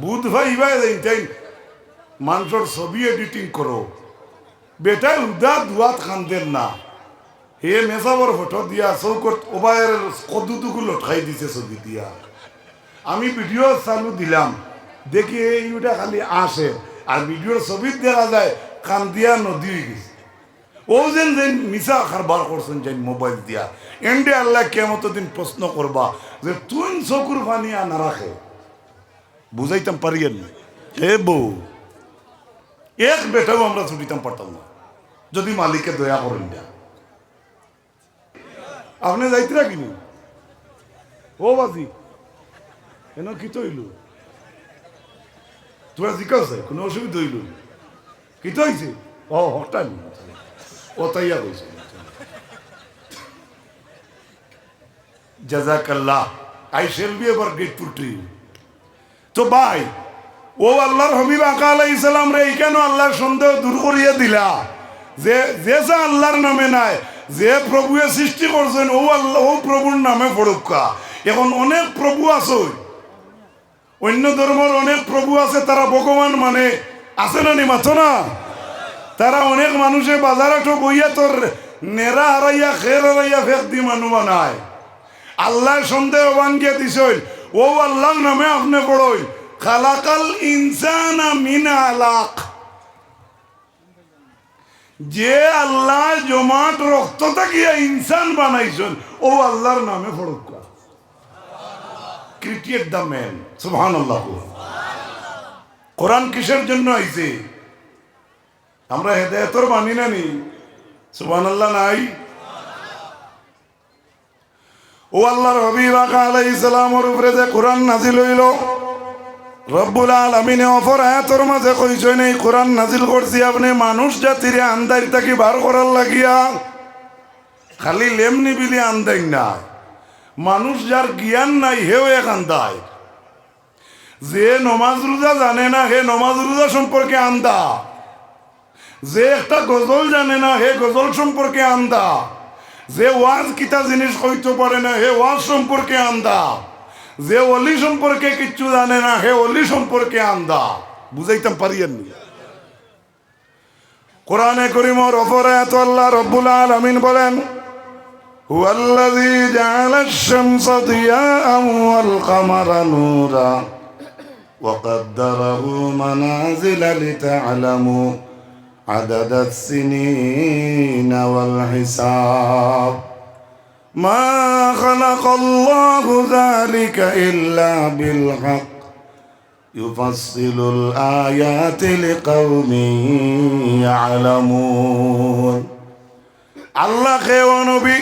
বুধ ভাই ভাই এইটাই মানুষের ছবি এডিটিং করো। বেটাই উদা দুয়াত খান্দেন না। হে মেসাবর ফটো দিয়া চৌকট ওবায়ের কদুটুকু লটকাই দিছে ছবি দিয়া। আমি ভিডিও চালু দিলাম। দেখি এইটা খালি আসে। আর ভিডিওর ছবি দেখা যায় কান্দিয়া নদী হয়ে গেছে। ও যেন যেন মিশা কারবার করছেন যেন মোবাইল দিয়া। এন্ডে আল্লাহ কেমত দিন প্রশ্ন করবা যে তুই চকুর পানি না রাখে বুঝাইতাম পারিয়েন না। এ বউ, এক বেটাও আমরা ছুটিতাম পারতাম না। যদি মালিকে দয়া করেন না। আপনি যাইতরা কিনি ও বাজি, এন কি তৈল? তোরা জিজ্ঞাসা কোনো অসুবিধা হইল? কি তো হয়েছে ও, হঠাৎ। ও তাইয়া কইছে। জাজাকাল্লাহ I shall be ever grateful to you তো ভাই, ও আল্লাহর হবিব আকা আলাই ইসলাম রে কেন আল্লাহর সন্দেহ দূর করিয়ে দিলা? যে যে যা আল্লাহর নামে নাই, যে প্রভুয়ে সৃষ্টি করছেন, ও আল্লাহ, ও প্রভুর নামে পড়ুকা এখন অনেক প্রভু আছে অন্য ধর্মের অনেক প্রভু আছে, তারা ভগবান মানে আছে না নি, মাথো না? তারা অনেক মানুষে বাজারে বইয়া তোর নেরা হারাইয়া, খের হারাইয়া ফেক দি মানুষ বানায়। আল্লাহ সন্দেহ বানকে দিছই ও আল্লাহ নামে আপনি পড়ই খালাকাল ইনসান মিন আলাক। যে আল্লাহ জমাট রক্ত থাকিয়া ইনসান বানাইছেন, ও আল্লাহর নামে পড়ুকা ক্রিকেট দ্য ম্যান সুবহান আল্লাহ কোরআন কিসের জন্য আইছে? আমরা হেদায়তর মানি না নি সুবহান আল্লাহ নাই। ও আল্লাহর হবিব আকা আলাইহিস সালামের উপরে যে কোরআন নাজিল হইল, রব্বুল আলামিনে অপর আয়াতর মাঝে কইছেন এই কোরআন নাজিল করছি আপনি মানুষ জাতিরে আন্দার তাকে বার করার লাগিয়া। খালি লেম নিবিলি আন্দাই না মানুষ যার জ্ঞান নাই, হেও এক আন্দায়। যে নমাজ রোজা জানে না, হে নমাজ রোজা সম্পর্কে আন্দা। যে একটা গজল জানে না, হে গজল সম্পর্কে আন্দা। যে ওয়াজ কিতা জিনিস কইতে পারে না হে ওয়াজ সম্পর্কে আন্দা যে অলি সম্পর্কে কিচ্ছু জানে না হে অলি সম্পর্কে আন্দা বুঝাইতাম পারিয়েন কোরআনে করিমর অপরে এত আল্লাহ রব্বুল আলামিন বলেন هو الذي جعل الشمس ضياء والقمر نورا وقدره منازل لتعلموا عدد السنين والحساب ما خلق الله ذلك إلا بالحق يفصل الآيات لقوم يعلمون আল্লাহ খেয়ে নবী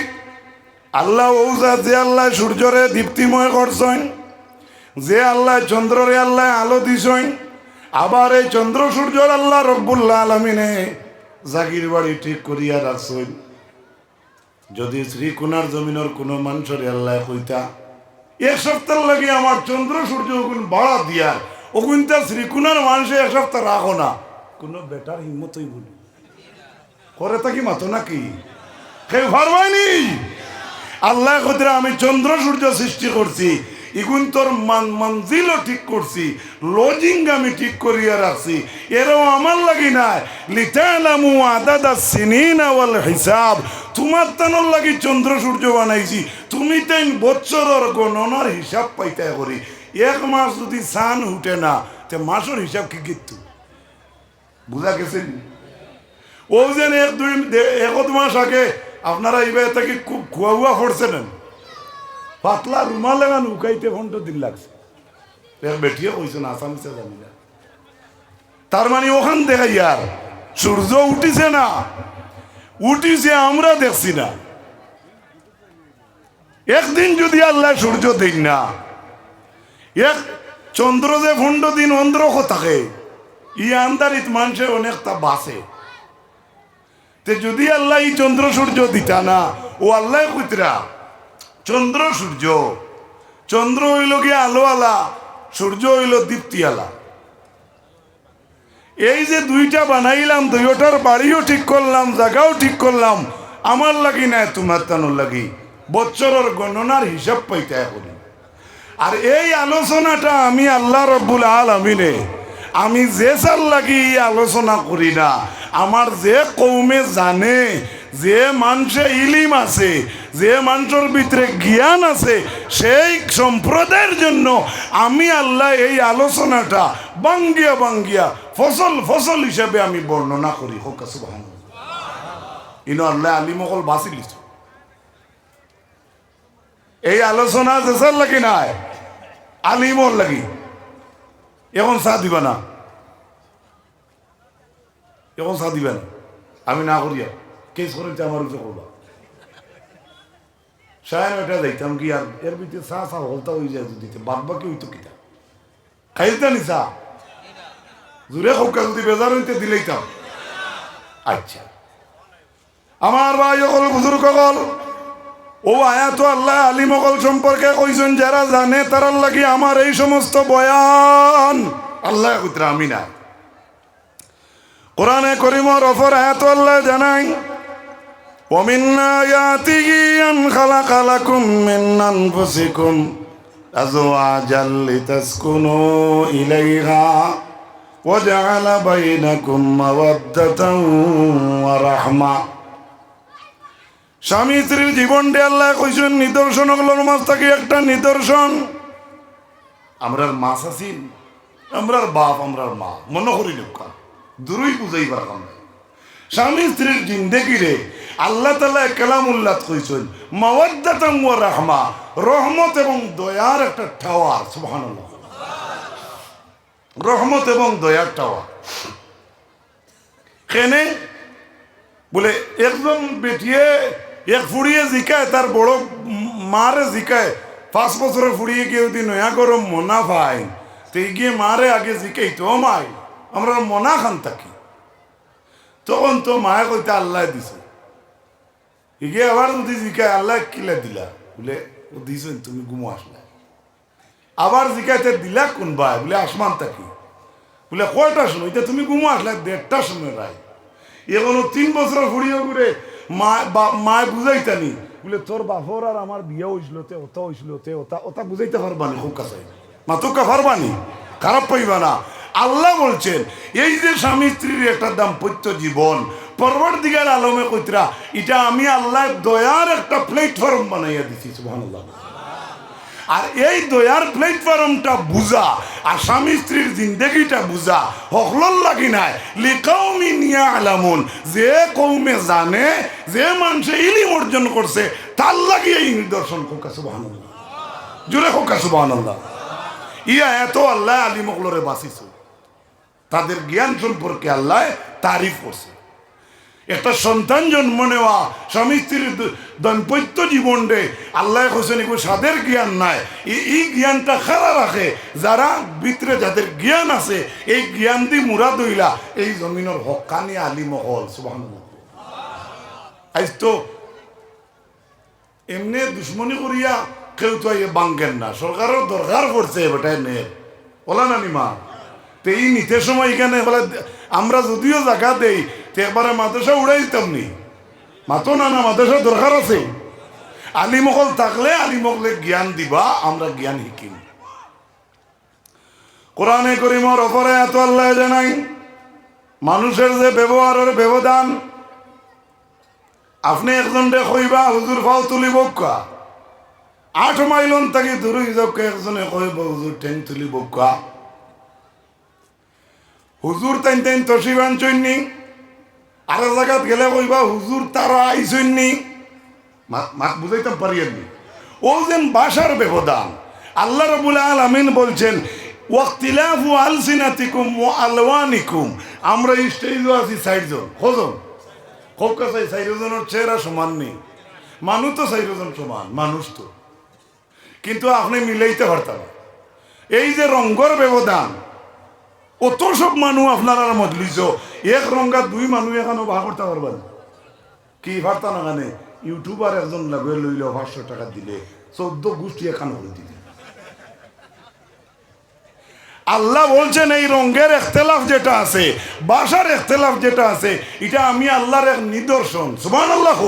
আল্লাহ ঔজা যে আল্লাহ সূর্যরে দীপ্তিময় করছেন যে আল্লাহ চন্দ্ররে আল্লাহ আলো দিছেন আবার এই চন্দ্র সূর্যর আল্লাহ রব্বুল্লাহ আলমিনে জাগির বাড়ি ঠিক করিয়া রাখছেন। যদি শ্রীকুনার জমিনের কোনো মানুষের আল্লাহ কইতা এক সপ্তাহ লাগে আমার চন্দ্র সূর্য ওগুন বাড়া দিয়া ওগুনটা শ্রীকুনার মানুষে এক সপ্তাহ রাখো না। কোনো বেটার হিম্মতই বলি করে থাকি মাতো নাকি? কেউ পারবাইনি আল্লাহ কতিরা আমি চন্দ্র সূর্য সৃষ্টি করছি ইগুন তোর মঞ্জিলও ঠিক করছি লজিং আমি ঠিক করিয়া রাখছি। এরও আমার লাগি নাই। লিতালামু আদাদা সিনিনা ওয়াল হিসাব। তোমার তানোর লাগি চন্দ্র সূর্য বানাইছি। তুমি তাই বৎসরের গণনার হিসাব পাইতে করি। এক মাস যদি সান উঠে না, তে মাসের হিসাব কি কিন্তু বুঝা গেছে ও যেন এক দুই এক মাস আগে আপনারা এইবার তাকে খুব খোয়া হুয়া করছেন? পাতলা রুমাল লাগান উকাইতে ঘণ্টা দিন লাগছে। এর বেটিয়ে কইছেন আসামিসে জানি না। তার মানে ওখান দেখা ইয়ার সূর্য উঠিছে না, উঠিছে আমরা দেখছি না। একদিন যদি আল্লাহ সূর্য দিন না, এক চন্দ্র যে ভণ্ড দিন অন্ধ্র থাকে ই আন্দারিত মানুষে অনেকটা বাসে তে যদি আল্লাহ এই চন্দ্র সূর্য দিতা না, ও আল্লাহ কইতরা চন্দ্র, সূর্য। চন্দ্র হইল গিয়ে আলো আলা, সূর্য হইল দীপ্তি আলা। এই যে দুইটা বানাইলাম, দুইটার বাড়িও ঠিক করলাম, জায়গাও ঠিক করলাম, আমার লাগি না তোমার তানোর লাগি। বছরের গণনার হিসাব পাইতে করি আর এই আলোচনাটা আমি আল্লাহ রব্বুল আলমিনে, আমি যে সাল লাগি আলোচনা করি না, আমার যে কৌমে জানে যে মানুষে ইলিম আছে, যে মানুষের ভিতরে জ্ঞান আছে, সেই সম্প্রদায়ের জন্য আমি আল্লাহ এই আলোচনাটা বাঙ্গিয়া বাঙ্গিয়া, ফসল ফসল হিসাবে আমি বর্ণনা করি। হোক ইনো আল্লাহ আলিমকল বাঁচি লিছ। এই আলোচনা যেসার লাগি নাই আলিমর লাগি। এখন চা দিবা না। এখন চা দিবা আমি না করিয়া কেস করে আমার উপরে করবা। এটা যাইতাম কি আর এর ভিতরে চা চা হলতা হয়ে যায় যদি বাদ বাকি হইতো খাইতা নি চা? জুড়ে খোকা যদি বেজার হইতে দিলেইতাম। আচ্ছা। আমার ভাই অকল বুজুর্গ কল ও আল্লাহ আলিম অকল সম্পর্কে কইছেন, যারা জানে তারা লাগি আমার এই সমস্ত বয়ান। আল্লাহ কুতরা আমি না কোরআনে করিমর অফর আয়াত আল্লাহ জানাই। ومن آياته أن خلق لكم من أنفسكم أزواجا لتسكنوا إليها وجعل بينكم مودة ورحمة স্বামী স্ত্রীর জীবনটি আল্লাহ কইছেন নিদর্শন ওগুলোর মাছ থাকে একটা নিদর্শন আমরার মাছ আছি আমরার বাপ আমরার মা মনে করি লোকা দূরই বুঝাই পারলাম না স্বামী স্ত্রীর জিন্দেগি রে আল্লাহ তালা কালামুল্লাহ কইছেন, মাওয়াদ্দাতাম ওয়া রাহমা, রহমত এবং দয়ার একটা টাওয়ার, সুবহানাল্লাহ। রহমত এবং দয়ার টাওয়ার। কেনে? বলে, একজন বেটিয়ে এক ফুড়িয়ে জিকায়, তার বড় মারে জিকায়, পাঁচ বছরের ফুড়িয়ে গিয়ে যদি নয়া গরম মনা ভাই তো গিয়ে মারে আগে জিকাই তো মাই, আমরা মনা খান থাকি। তখন তো মায়ে কইতে আল্লাহ দিছে। ইগে আবার জিকায় আল্লাহ কিলা দিলা? বলে ও দিছেন তুমি ঘুমো আসলে। আবার জিকাইতে দিলা কোন ভাই? বলে, আসমান থাকি। বলে, কয়টা সময়? এটা তুমি ঘুমো আসলে দেড়টার সময় রায়। এখনও তিন বছর ফুড়িয়ে ঘুরে মা বুঝাইতানি। বলে, তোর বাপর আর আমার বিয়ে হয়েছিল তে ওটা হয়েছিল তে ওটা ওটা বুঝাইতে পারবানি খুব কাছে মাতুকা পারবানি খারাপ পাইবা না। আল্লাহ বলছেন, এই যে স্বামী স্ত্রীর একটা দাম্পত্য জীবন পরবর দিগার আলমে কইতরা এটা আমি আল্লাহ দয়ার একটা প্ল্যাটফর্ম বানাইয়া দিছি, সুবহানাল্লাহ। আর এই দয়ার প্ল্যাটফর্মটা বুঝা, আর স্বামী স্ত্রীর জিন্দগিটা বুঝা, হকলল লাগি নাই। লিকাউমি নিয়া আলামুন, যে কৌমে জানে, যে মানুষে ইলিম অর্জন করছে, তার লাগি এই নিদর্শন খোকা সুবাহ জুড়ে খোকা সুবাহ ইয়া এত আল্লাহ আলী মকলরে বাঁচিছ। তাদের জ্ঞান সম্পর্কে আল্লাহ তারিফ করছে। একটা সন্তান জন্ম নেওয়া, স্বামী স্ত্রীর দাম্পত্য জীবন আল্লাহ হোসেন সাদের জ্ঞান নাই। এই জ্ঞানটা খারা রাখে। যারা ভিতরে যাদের জ্ঞান আছে, এই জ্ঞান দি মুরা দইলা এই জমিনের হকানি আলী মহল সুবাহ আজ তো এমনি দুশ্মনী করিয়া কেউ তো বাঙ্গেন না। সরকারের দরকার পড়ছে বেটায় নে। বলা না নিমা এই নিতে সময় এখানে, বলে, আমরা যদিও জায়গা দেই, তো একবারে মাদ্রাসা উড়াই দিতাম নি। মাতো না না মাদ্রাসা দরকার আছে। আলিমকল থাকলে আলিমকলে জ্ঞান দিবা, আমরা জ্ঞান শিকিম। কোরআনে করিমর অপরে এত আল্লাহ জানাই, মানুষের যে ব্যবহারের ব্যবধান, আপনি একজনকে কইবা, হুজুর ফাও তুলিব কা আঠ মাইলন থাকি দূর হিসাবকে একজনে কইব, হুজুর, ঠেং তুলিব কা হুজুর তাইন তাইন তসিবান চৈনি আর জায়গাত গেলে কইবা হুজুর তারা আইসইনি মাত বুঝাইতাম পারিয়েননি ও যেন বাসার ব্যবধান। আল্লাহ রবুল আলমিন বলছেন, ওয়াক্তিলাফু আলসিনাতিকুম ও আলওয়ানিকুম। আমরা এই স্টেজও আছি চারজন। কজন? খুব কাছে চারজনের চেহারা সমান নেই। মানুষ তো চারজন সমান, মানুষ তো। কিন্তু আপনি মিলাইতে পারতাম এই যে রঙ্গর ব্যবধান অত সব মানুষ আপনার আর মজলিস এক রঙ্গা দুই মানুষ এখানে বাহ করতে পারবেন কি পারতা না কানে ইউটিউবার একজন লাগে লইল পাঁচশো টাকা দিলে। চোদ্দ গোষ্ঠী এখানে করে দিলে। আল্লাহ বলছেন, এই রঙের এখতেলাফ যেটা আছে বাসার এখতেলাফ যেটা আছে, এটা আমি আল্লাহর এক নিদর্শন সুমান আল্লাহ